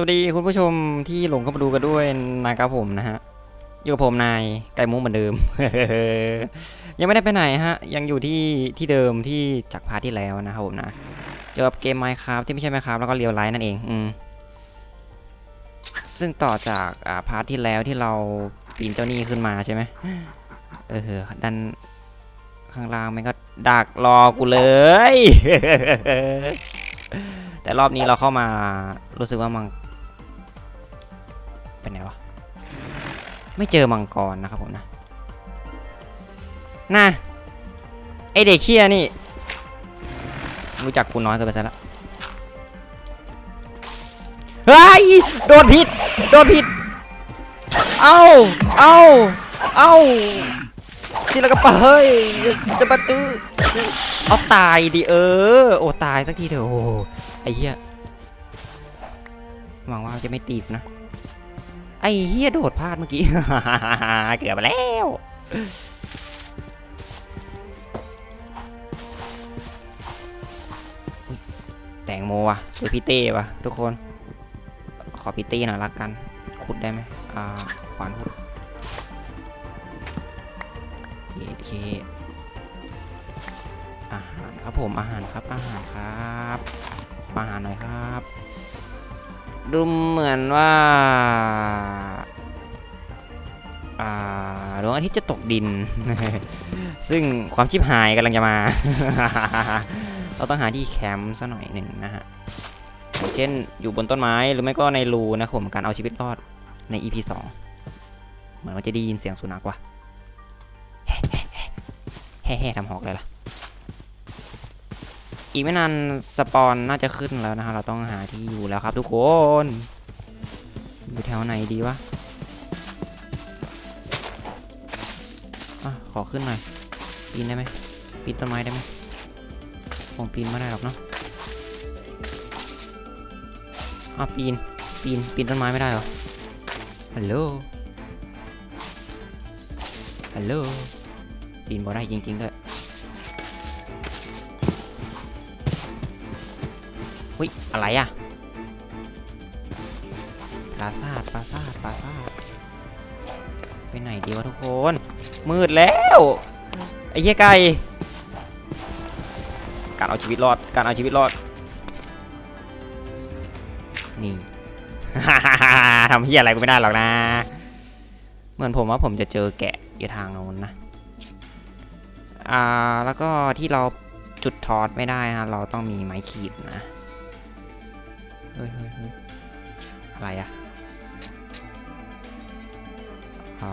วัสดีคุณผู้ชมที่หลงเข้ามาดูกันด้วยนะครับผมนะฮะอยู่กับผมนายไก่มุ้งเหมือนเดิม ยังไม่ได้ไปไหนฮะ ยังอยู่ที่ที่เดิมที่จากพาร์ทที่แล้วนะครับผมนะเกี่ยวกับเกม Minecraft ที่ไม่ใช่ Minecraft แล้วก็เรียวไลท์นั่นเองอืมซึ่งต่อจากอ่าพาร์ทที่แล้วที่เราปีนเจ้าหนี้ขึ้นมาใช่ไหมเออดันข้างล่างมันก็ดักรอกูเลยแต่รอบนี้เราเข้ามารู้สึกว่ามัง ไม่เจอมังกรนะครับผมนะน่ะไอเด็กเคียนี่ รู้จักกูน้อยเกินไปซะละเฮ้ยโดนผิด โดนผิด เอ้า เอ้า เอ้าสิแล้วก็ไปเฮ้ยจะมาตื้อเอาตายดิเออ โอ้ตายสักทีเถอะโอ้ไอ้เหี้ยหวังว่าจะไม่ตีบนะ อ้เหี้ยโดดพลาดเมื่อกี้ เกือบไปแล้ว แตงโมว่ะเจอพี่เต้วะทุกคน ขอพี่เต้หน่อยละกัน ขุดได้ไหมอ่าขวานขุดโอเคอาหารครับผมอาหารครับอาหารครับ อาหารหน่อยครับ ดูเหมือนว่าดวงอาทิตย์จะตกดิน ซึ่งความชิบหายกำลังจะมา เราต้องหาที่แคมป์ซะหน่อยหนึ่งนะฮะอย่างเช่นอยู่บนต้นไม้หรือไม่ก็ในรูนะครับผมการเอาชีวิตรอดใน EP 2 เหมือนว่าจะได้ยินเสียงสุนัขว่ะแฮ่ๆทำหอกเลยล่ะ อีกไม่นานสปอนน่าจะขึ้นแล้วนะฮะเราต้องหาที่อยู่แล้วครับทุกคน อยู่แถวไหนดีวะอะขอขึ้นหน่อยปีนได้ไหมปีนต้นไม้ได้ไหมผมปีนไม่ได้หรอกเนาะอะปีนปีนปีนต้นไม้ไม่ได้เหรอฮัลโหลฮัลโหลปีนบ่ได้จริงๆด้วย อะไรอะปราซาดปราซาดปราซาดไปไหนดีวะทุกคน มืดแล้ว ไอ้เหี้ยไก่ การเอาชีวิตรอด การเอาชีวิตรอด นี่ ทำเหี้ยอะไรก็ไม่ได้หรอกนะ เหมือนผมว่าผมจะเจอแกะอยู่ทางโน้นนะ อ่า แล้วก็ที่เราจุดทอดไม่ได้นะ เราต้องมีไม้ขีดนะ เฮ้ยเฮ้ยเฮ้ยอะไรอะอ่า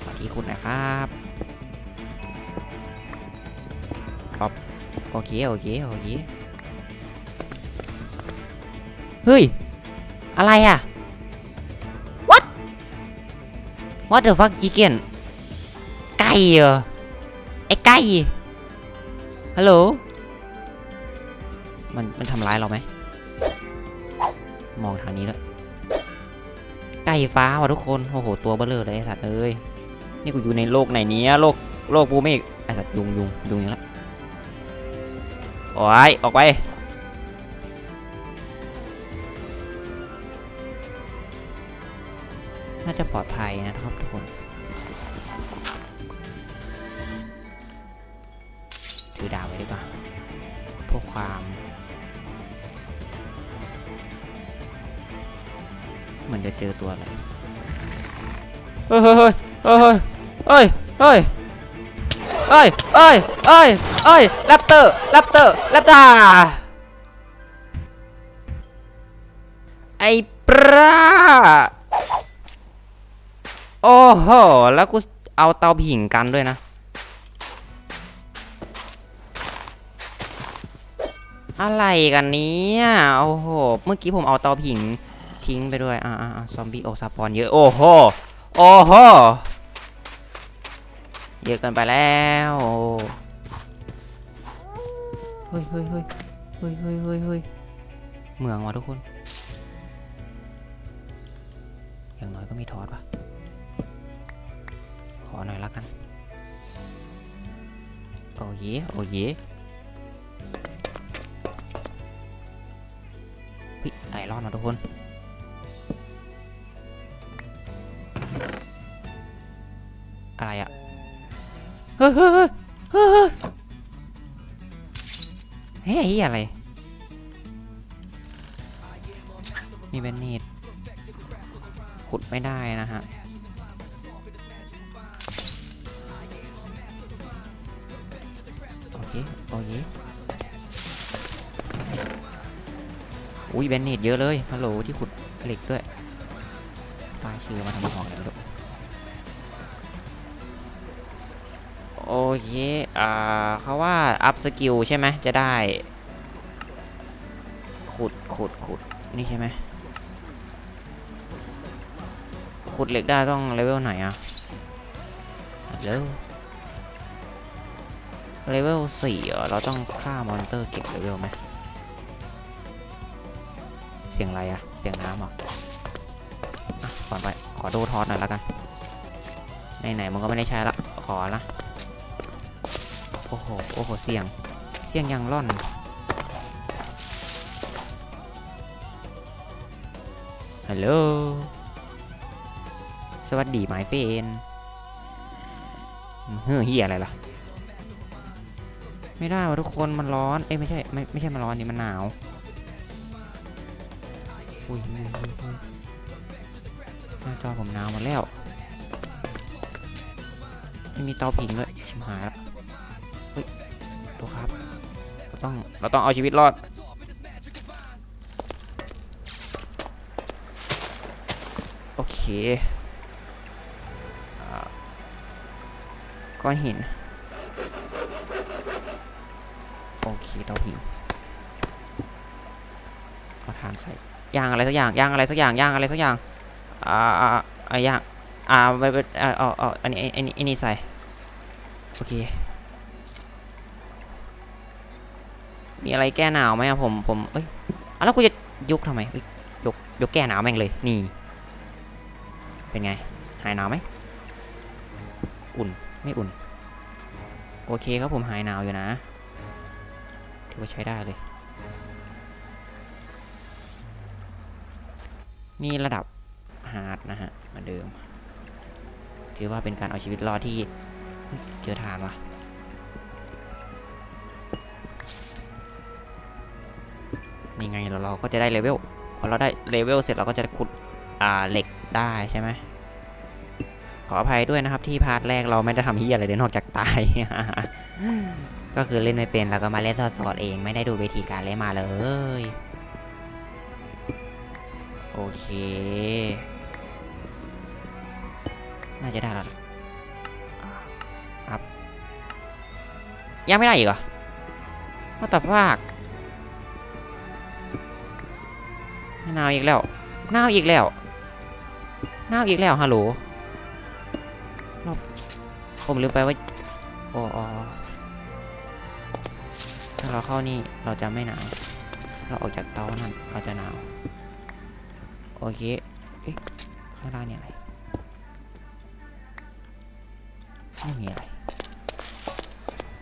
ขอที่คุณนะครับครับโอเค โอเค โอเค เฮ้ย อะไรอะ what what the fuck chicken ไก่เหรอ ไอ้ไก่ฮัลโหลมัน มันทำร้ายเราไหม มองทางนี้แล้วไก่ฟ้าว่ะทุกคนโอ้โหตัวเบลอเร่อเลยไอ้สัตว์เอ้ยนี่กูอยู่ในโลกไหนเนี้ยโลกโลกภูมิกไอ้สัตว์ยุงยุงยุงอย่างละโอ้ยออกไปน่าจะปลอดภัยนะครับทุกคน มันจะเจอตัวอะไรเฮ้ยเฮ้ยเฮ้ยเฮ้ยเฮ้ยเฮ้ยเฮ้ยเอ้ยเอ้ยแรปเตอร์แรปเตอร์แรปเตาไอ้ปลาโอ้โห แล้วกูเอาเตาผิงกันด้วยนะ อะไรกันเนี้ยโอ้โห เมื่อกี้ผมเอาเตาผิง ทิ้งไปด้วยอ่าอ่าซอมบี้โอซาปอนเยอะ โอ้โห โอ้โห เยอะเกินไปแล้ว เฮ้ยเฮ้ยเฮ้ยเฮ้ยเฮ้ยเฮ้ยเฮ้ยเมืองว่ะทุกคน อย่างน้อยก็มีทอดว่ะ ขอหน่อยละกัน โอ้ยโอ้ย เฮ้ยเฮ้ยเฮ้ยอะไร มีแบนเนตขุดไม่ได้นะฮะโอเคโอเคอุ้ยแบนเนตเยอะเลยฮัลโหลที่ขุดเหล็กด้วยป้ายชื่อมาทำหอกเลยลูก โอเคอ่าเขาว่าอัพสกิลใช่ไหมจะได้ ขุดขุดขุดนี่ใช่ไหมขุดเหล็กได้ต้องเลเวลไหนอะเลเวลเลเวลสี่เหรอเราต้องฆ่ามอนเตอร์เก็บเลเวลไหมเสียงอะไรอะเสียงน้ำหรออะก่อนไปขอดูทอสหน่อยแล้วกันไหนๆมันก็ไม่ได้ใช้ละขอละ โอ้โห โอ้โห เสียง เสียงยังร่อน ฮัลโหล สวัสดีหมายเฟนเฮ้อเฮียอะไรล่ะ ไม่ได้ว่ะทุกคน มันร้อน เอ้ยไม่ใช่ ไม่ ไม่ใช่มันร้อนนี่มันหนาว อุ้ยหน้าจอผมหนาวหมาแล้ว ไม่มีเตาผิงด้วยชิมหายและ ต้อง เราต้องเอาชีวิตรอด โอเคอก้อนหิน โอเคเตาผิงเอาทานใส่ย่างอะไรสักอย่างย่างอะไรสักอย่างย่างอะไรสักอย่าง อ่าอ่าอ่าย่าง อ่าไปไปอ่าเอาเอาอันนี้อันนี้อันนี้ใส่ โอเค มีอะไรแก้หนาวไหมอะผมผมเอ้ยแล้วกูจะยกทำไมเอ้ยยกยกแก้หนาวแม่งเลยนี่ เป็นไง หายหนาวไหมอุ่นไม่อุ่น โอเคครับผมหายหนาวอยู่นะถือว่าใช้ได้เลย นี่ระดับฮาร์ดนะฮะเหมือนเดิม ถือว่าเป็นการเอาชีวิตรอดที่เจอทานว่ะ นี่ไงเราเราก็จะได้เลเวลพอเราได้เลเวลเสร็จเราก็จะขุดอ่าเหล็กได้ใช่ไหมขออภัยด้วยนะครับที่พาร์ทแรกเราไม่ได้ทำที่อะไรเลยนอกจากตาย ก็คือเล่นไม่เป็นแล้วก็มาเล่นสอดๆเองไม่ได้ดูเวทีการเล่นมาเลย โอเค น่าจะได้แล้วล่ะอัพยังไม่ได้อีกเหรอว่าแต่ฟาก หนาวอีกแล้วหนาวอีกแล้วหนาวอีกแล้วฮัลโหลรอบผมลืมไปว่าโอ้อถ้าเราเข้านี่เราจะไม่หนาวเราออกจากเตานั่นเราจะหนาวโอเคเอ๊ะข้างล่างเนี่ยอะไรไม่มีอะไร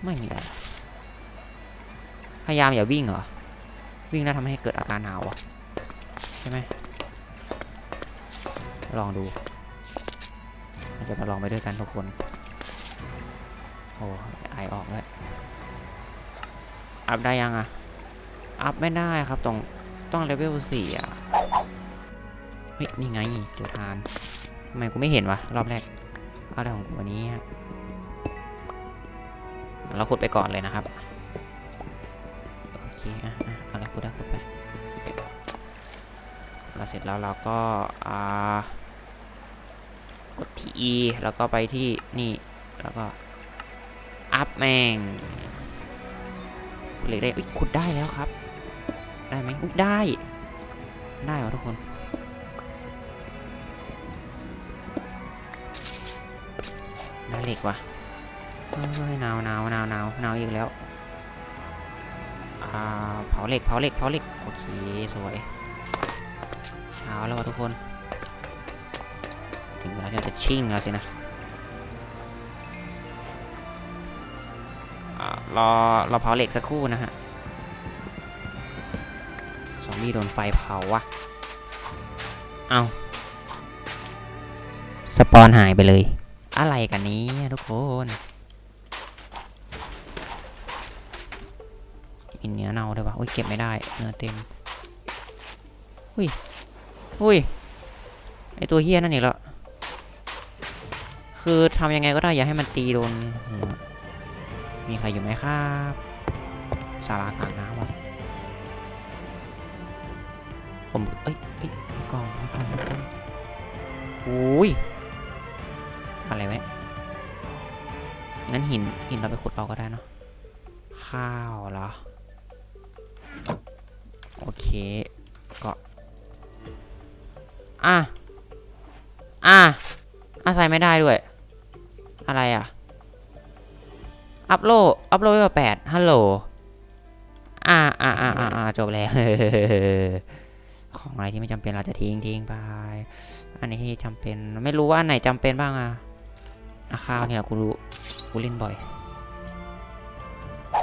ไม่มีอะไรพยายามอย่าวิ่งเหรอวิ่งแล้วทำให้เกิดอาการหนาวอะ ช่ไหมลองดูเราจะมาลองไปด้วยกันทุกคน โอ้ไอออกแล้วอัพได้ยังอะอัพไม่ได้ครับต้องต้องเลเวลสี่อะเฮ้ยนี่ไงเจอทานทำไมกูไม่เห็นวะรอบแรกเอาได้ของกูวันนี้เราขุดไปก่อนเลยนะครับ โอเคอะ เสร็จแล้วเราก็ากดที่ E แล้วก็ไปที่นี่ แล้วก็ อัพแมงเหล็กได้อุ๊ยขุดได้แล้วครับ ได้ไหมอุ๊ยได้ ได้เหรอทุกคน ได้เหล็กว่ะเฮ้ยหนาวหนาวหนาวหนาวหนาวอีกแล้วเผาเหล็กเผาเหล็กเผาเหล็กโอเค สวย เช้าแล้วว่ะทุกคน ถึงเวลาที่เราจะชิ่งแล้วสินะรอรอเผาเหล็กสักครู่นะฮะซอมบี้โดนไฟเผาวะเอาสปอนหายไปเลย อะไรกันนี้ทุกคนมีเนื้อเน่าด้วยปะอุ้ยเก็บไม่ได้เนื้อเต็มอุ้ย อุ้ย ไอตัวเฮี้ยนั่นอีกแล้ว คือทำยังไงก็ได้อย่าให้มันตีโดนหัวมีใครอยู่ไหมครับสารากลางน้ำวะผม เอ้ยเอ้ยกองกองอุ้ย อะไรว้งั้นหิน หินเราไปขุดเอาก็ได้เนาะ ข้าวเหรอ โอเคก็ อะ อะอะใส่ไม่ได้ด้วย อะไรอะ อัพโหลด อัพโหลดไปแปดฮัลโหล อ่าอ่าอ่าอ่าจบแล้ว ของอะไรที่ไม่จำเป็นเราจะทิ้งทิ้งไป อันนี้ที่จำเป็น ไม่รู้ว่าอันไหนจำเป็นบ้างอะอะข้าวเนี่ยกูรู้ กูเล่นบ่อย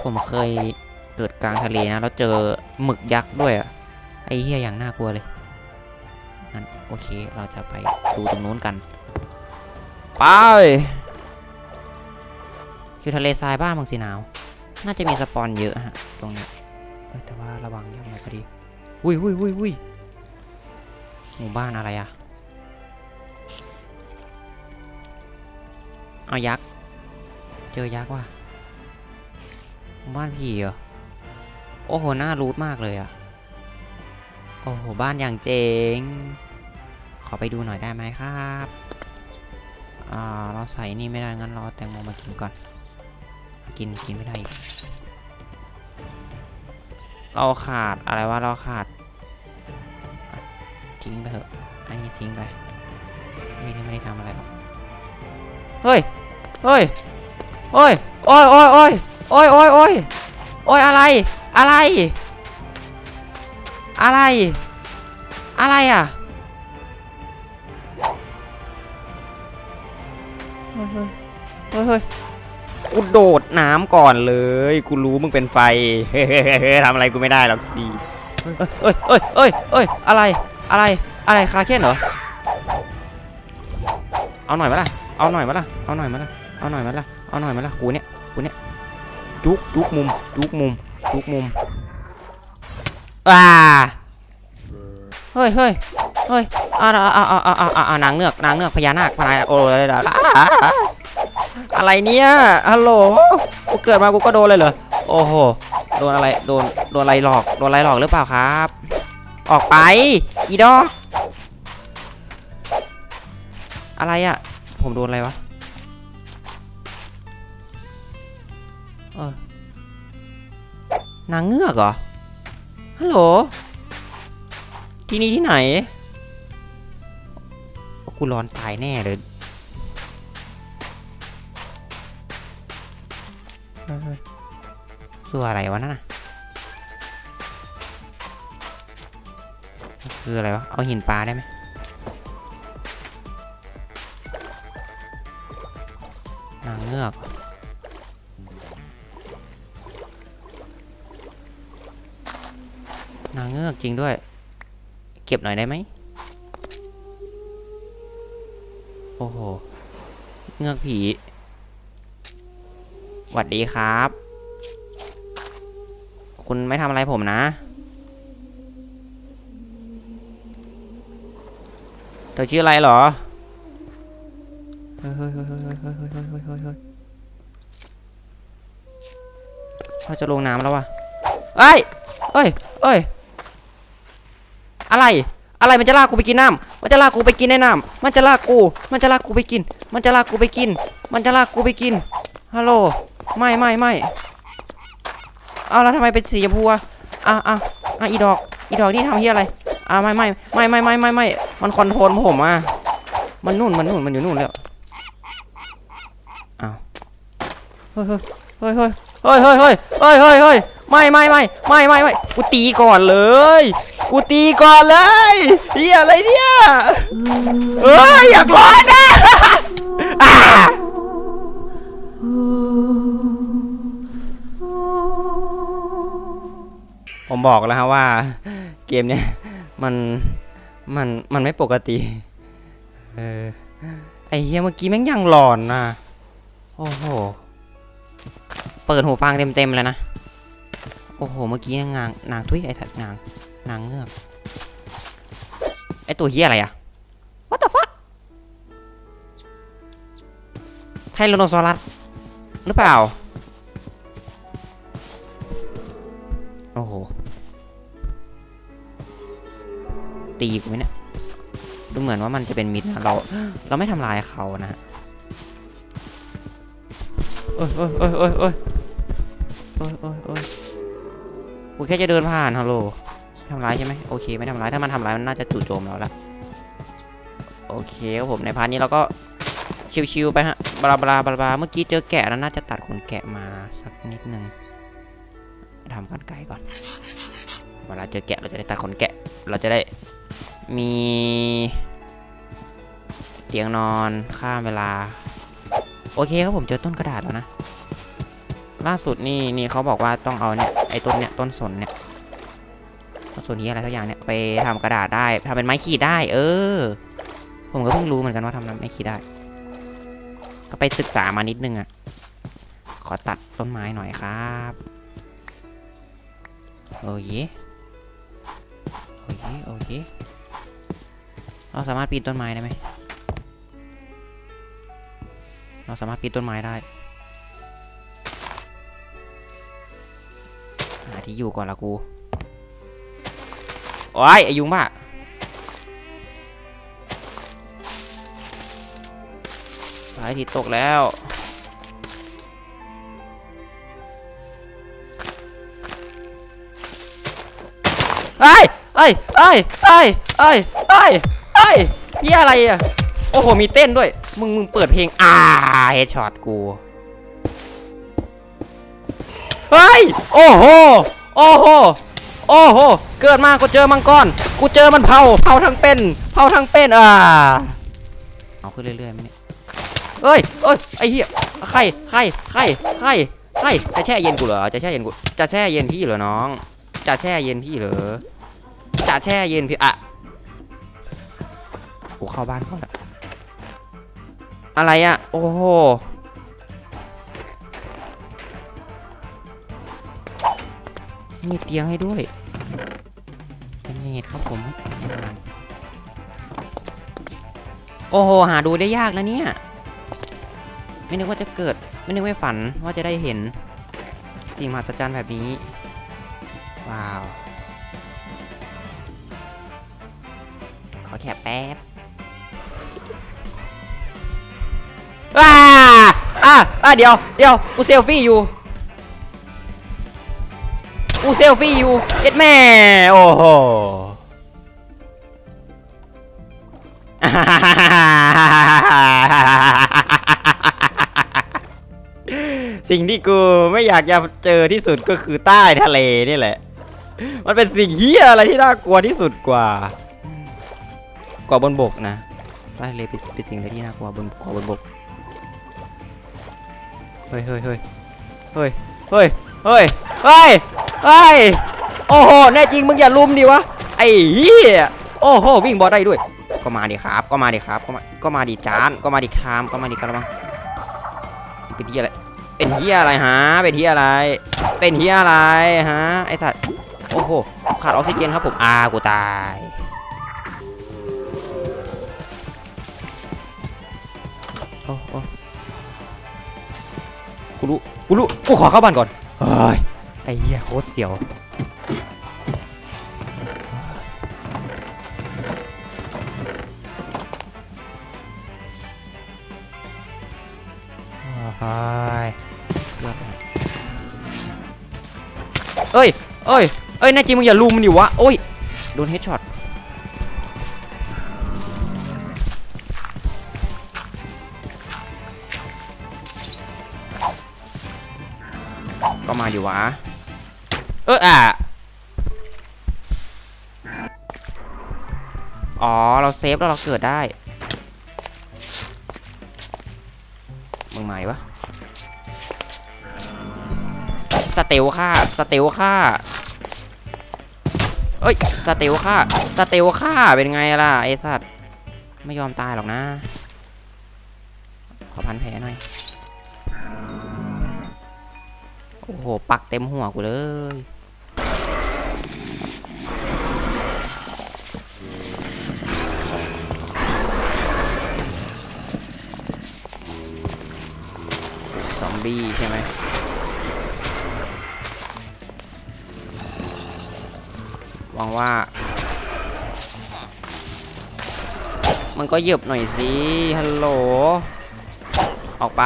ผมเคยเกิดกลางทะเลนะ แล้วเจอหมึกยักษ์ด้วยอะ ไอ้เหี้ยอย่างน่ากลัวเลยั้น โอเค เราจะไปดูตรงนู้นกัน ไป อยู่ทะเลทรายบ้านบางสีหนาว น่าจะมีสปอนเยอะฮะ ตรงนี้แต่ว่าระวังยังไงพอดี อุ้ยอุ้ยอุ้ยอุ้ยหมู่บ้านอะไรอะเอายักษ์ เจอยักษ์ว่ะหมู่บ้านผีเหรอ โอ้โห น่ารูทมากเลยอะโอ้โห บ้านอย่างเจ๋ง ขอไปดูหน่อยได้ไหมครับอ่าเราใส่นี่ไม่ได้งั้นเราเอแตงโมมากินก่อน กินกินไม่ได้อีกเราขาดอะไรวะเราขาด ทิ้งไปเถอะอันนี้ทิ้งไปนี่นี่ไม่ได้ทำอะไรหรอกเฮ้ยเฮ้ยเฮ้ยโอ้ยโอ้ยโอ้ยโอ้ยโอ้ยโอ้ยโอ้ยอะไร อะไร อะไร อะไรอะ เฮ้ยกูโดดน้ำก่อนเลยกูรู้มึงเป็นไฟเฮ้ยทำอะไรกูไม่ได้หรอกสิเฮ้ยเฮ้ยเฮ้ยเฮ้ยอะไรอะไรอะไรคาเคนเหรอเอาหน่อยมาล่ะเอาหน่อยมาล่ะเอาหน่อยมาล่ะเอาหน่อยมาล่ะเอาหน่อยมาล่ะกูเนี่ยกูเนี่ยจุกจุกมุมจุกมุมจุกมุมอ่าเฮ้ยเฮ้ยเฮ้ยอ่าอ่าอ่าอ่าอ่านางเงือกนางเงือกพญานาคพญานาคโอ้ย อะไรเนี่ยฮัลโหลกูเกิดมากูก็โดนเลยเหรอโอ้โหโดนอะไรโดนโดนอะไรหลอกโดนอะไรหลอกหรือเปล่าครับ ออกไปอีดอกอะไรอะผมโดนอะไรวะเออนางเงือกเหรอฮัลโหลที่นี่ที่ไหนกูร้อนตายแน่เลย คืออะไรวะนั่นน่ะคืออะไรวะ เอาหินปลาได้ไหมนางเงือกนางเงือกจริงด้วย เก็บหน่อยได้ไหมโอ้โห เงือกผี หวัดดีครับ คุณไม่ทำอะไรผมนะ เธอชื่ออะไรหรอ พ่อจะลงน้ำแล้ววะเอ้ยเอ้ยเอ้ย อะไร อะไรมันจะลากกูไปกินน้ำมันจะลากกูไปกินในน้ำมันจะลากกู มันจะลากกูไปกิน มันจะลากกูไปกิน มันจะลากกูไปกิน ฮัลโหล ไม่ไม่ไม่ เอาแล้วทำไมเป็นสีชมพูอะอะอะอะอีดอก อีดอกนี่ทำเฮียอะไร อะไม่ไม่ไม่ไม่ไม่ไม่ไม่มันคอนโทรลผมอะ มันนู่นมันนู่นมันอยู่นู่นแล้วอ้าวเฮ้ยเฮ้ยเฮ้ยเฮ้ยเฮ้ยเฮ้ยเฮ้ยเฮ้ยเฮ้ยไม่ไม่ไม่ไม่ไม่ไม่กูตีก่อนเลยกูตีก่อนเลยเฮียอะไรเนี่ยเฮ้ยอยากร้อนนะ ผมบอกแล้วฮะว่าเกมเนี้ยมันมันมันไม่ปกติ เออไอเฮียเมื่อกี้แม่งยังหลอนนะโอ้โห เปิดหูฟังเต็มๆเลยนะ โอ้โห เมื่อกี้นางนางทุยไอ้ถัดนางนางเงือกไอตัวเฮียอะไรอะ What the fuck ไทแรโนซอรัสหรือเปล่า ตีกูไหมเนี่ยดูเหมือนว่ามันจะเป็นมิดนะเรา เราไม่ทำลายเขานะฮะโอ้ยโอ้ยโอ้ยโอ้ยโอ้ยโอ้ยโอ้ยโอ้ยกูแค่จะเดินผ่านฮัลโหลทำร้ายใช่ไหมโอเคไม่ทำร้ายถ้ามันทำร้ายมันน่าจะจู่โจมเราละโอเคครับผมในพาร์ทนี้เราก็ชิวๆไปฮะบลาบลาบลาบลาเมื่อกี้เจอแกะแล้วน่าจะตัดขนแกะมาสักนิดนึงทำกันไกลก่อน เวลาเจอแกะเราจะได้ตัดขนแกะ เราจะได้มี เตียงนอนข้ามเวลา โอเคครับผมเจอต้นกระดาษแล้วนะ ล่าสุดนี่นี่เขาบอกว่าต้องเอาเนี่ยไอ้ต้นเนี่ยต้นสนเนี่ยต้นสนที่อะไรสักอย่างเนี่ยไปทำกระดาษได้ทำเป็นไม้ขีดได้ เออ ผมก็เพิ่งรู้เหมือนกันว่าทำไม้ขีดได้ ก็ไปศึกษามานิดนึงอะ่ะขอตัดต้นไม้หน่อยครับ โอเค เคโอเคเราสามารถปีนต้นไม้ได้ไหมเราสามารถปีนต้นไม้ได้หาที่อยู่ก่อนละกูโอ้ยอายุงบ้าสายที่ตกแล้วเอ้ย เอ้ยเอ้ยเอ้ยเอ้ยเอ้ยเอ้ยเฮียอะไรอะโอ้โหมีเต้นด้วย มึงมึงเปิดเพลงอ่าเฮดช็อตกูเฮ้ยโอ้โหโอ้โหโอ้โหเกิดมากูเจอมังกรกูเจอมันเผาเผาทั้งเป็นเผาทั้งเป็นอ่าเอาขึ้นเรื่อยๆไหมเนี่ยเอ้ยเอ้ยไอ้เหี้ยใครใครใครใครใครจะแช่เย็นกูเหรอจะแช่เย็นกูจะแช่เย็นพี่เหรอน้อง จะแช่เย็นพี่เหรอ จะแช่เย็นพี่อะกูเข้าบ้านก่อนละอะไรอะโอ้โหมีเตียงให้ด้วยเป็นเนตครับผม โอ้โห หาดูได้ยากนะเนี่ย ไม่นึกว่าจะเกิด ไม่นึกว่ฝันว่าจะได้เห็น สิ่งมหัศจรรย์แบบนี้ ว้าว อแค่แป๊บว้าอะอะเดี๋ยวเดี๋ยวกูเซลฟี่อยู่กูเซลฟี่อยู่เย็ดแม่โอ้โหสิ่งที่กูไม่อยากจะเจอที่สุดก็คือใต้ทะเลนี่แหละ มันเป็นสิ่งเฮียอะไรที่น่ากลัวที่สุดกว่า กว่าบนบกนะใต้ทะเลเป็นเป็นสิ่งที่น่ากลัวบนกว่าบนบกเฮ้ยเฮ้ยเฮ้ยเฮ้ยเฮ้ยเฮ้ยเฮ้ยเฮ้ยโอ้โหแน่จริงมึงอย่าลุมดิวะไอ้เหี้ยโอ้โหวิ่งบอลได้ด้วย ก็มาดิครับ ก็มาดิครับก็มาก็มาดิจานก็มาดิคามก็มาดิกระมังเป็นเหี้ยอะไรเป็นเหี้ยอะไรฮะเป็นเหี้ยอะไร เป็นเหี้ยอะไรฮะไอ้สัตว์โอ้โหขาดออกซิเจนครับผมอากูตาย กูรู้กูรู้กูขอเข้าบ้านก่อนเฮ้ยไอ้เหี้ยโคตรเสียวเฮ้ยเกือบแล้วเอ้ยเอ้ยเอ้ยแน่จริงมึงอย่าลุมดิวะโอ้ยโดนเฮดช็อต มาอยู่วะ เอออะ อ๋อ เราเซฟแล้วเราเกิดได้ มึงมาดิวะ สเตลค่า สเตลค่า เอ้ย สเตลค่า สเตลค่า เป็นไงล่ะไอ้สัตว์ ไม่ยอมตายหรอกนะ ขอพันแผลหน่อย โอ้โห ปักเต็มหัวกูเลย ซอมบี้ใช่ไหมหวังว่า มันก็เหยียบหน่อยสิ ฮัลโหล ออกไป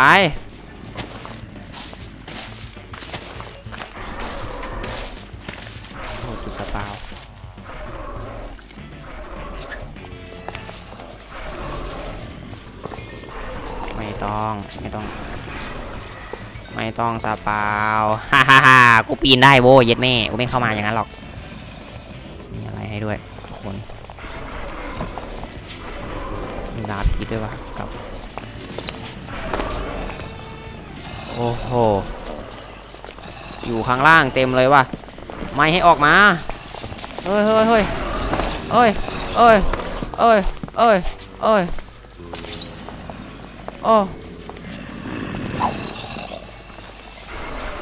ต้อง ไม่ต้อง ไม่ต้องสปาวฮ่าฮ่าฮ่ากูปีนได้โว้ยเย็ดแม่กูไม่เข้ามาอย่างนั้นหรอก มีอะไรให้ด้วยคนมีลาพีด้วยวะกับ โอ้โห อยู่ข้างล่างเต็มเลยว่ะ ไม่ให้ออกมา เฮ้ยเฮ้ยเฮ้ยเอ้ยเอ้ยเอ้ยเอ้ยเอ้ย โอ้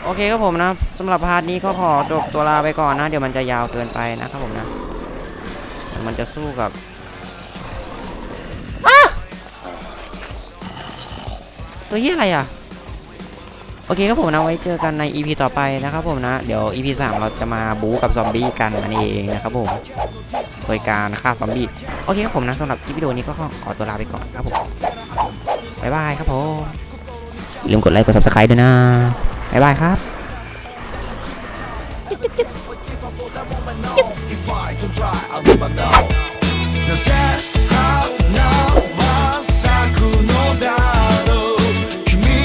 โอเคครับผมนะสำหรับพาร์ทนี้ก็ขอจบตัวลาไปก่อนนะ เดี๋ยวมันจะยาวเกินไปนะครับผมนะ มันจะสู้กับตัวเหี้ยอะไรอะ โอเคครับผมนะไว้เจอกันใน EP ต่อไปนะครับผมนะ เดี๋ยว EP 3 เราจะมาบู๊กับซอมบี้กันนั่นเองนะครับผมโดยการฆ่าซอมบี้ โอเคครับผมนะสำหรับคลิปวิดีโอนี้ก็ขอตัวลาไปก่อนครับผม บ๊ายบายครับผมอย่าลืมกดไลค์กด subscribe ด้วยนะบ๊ายบายครับ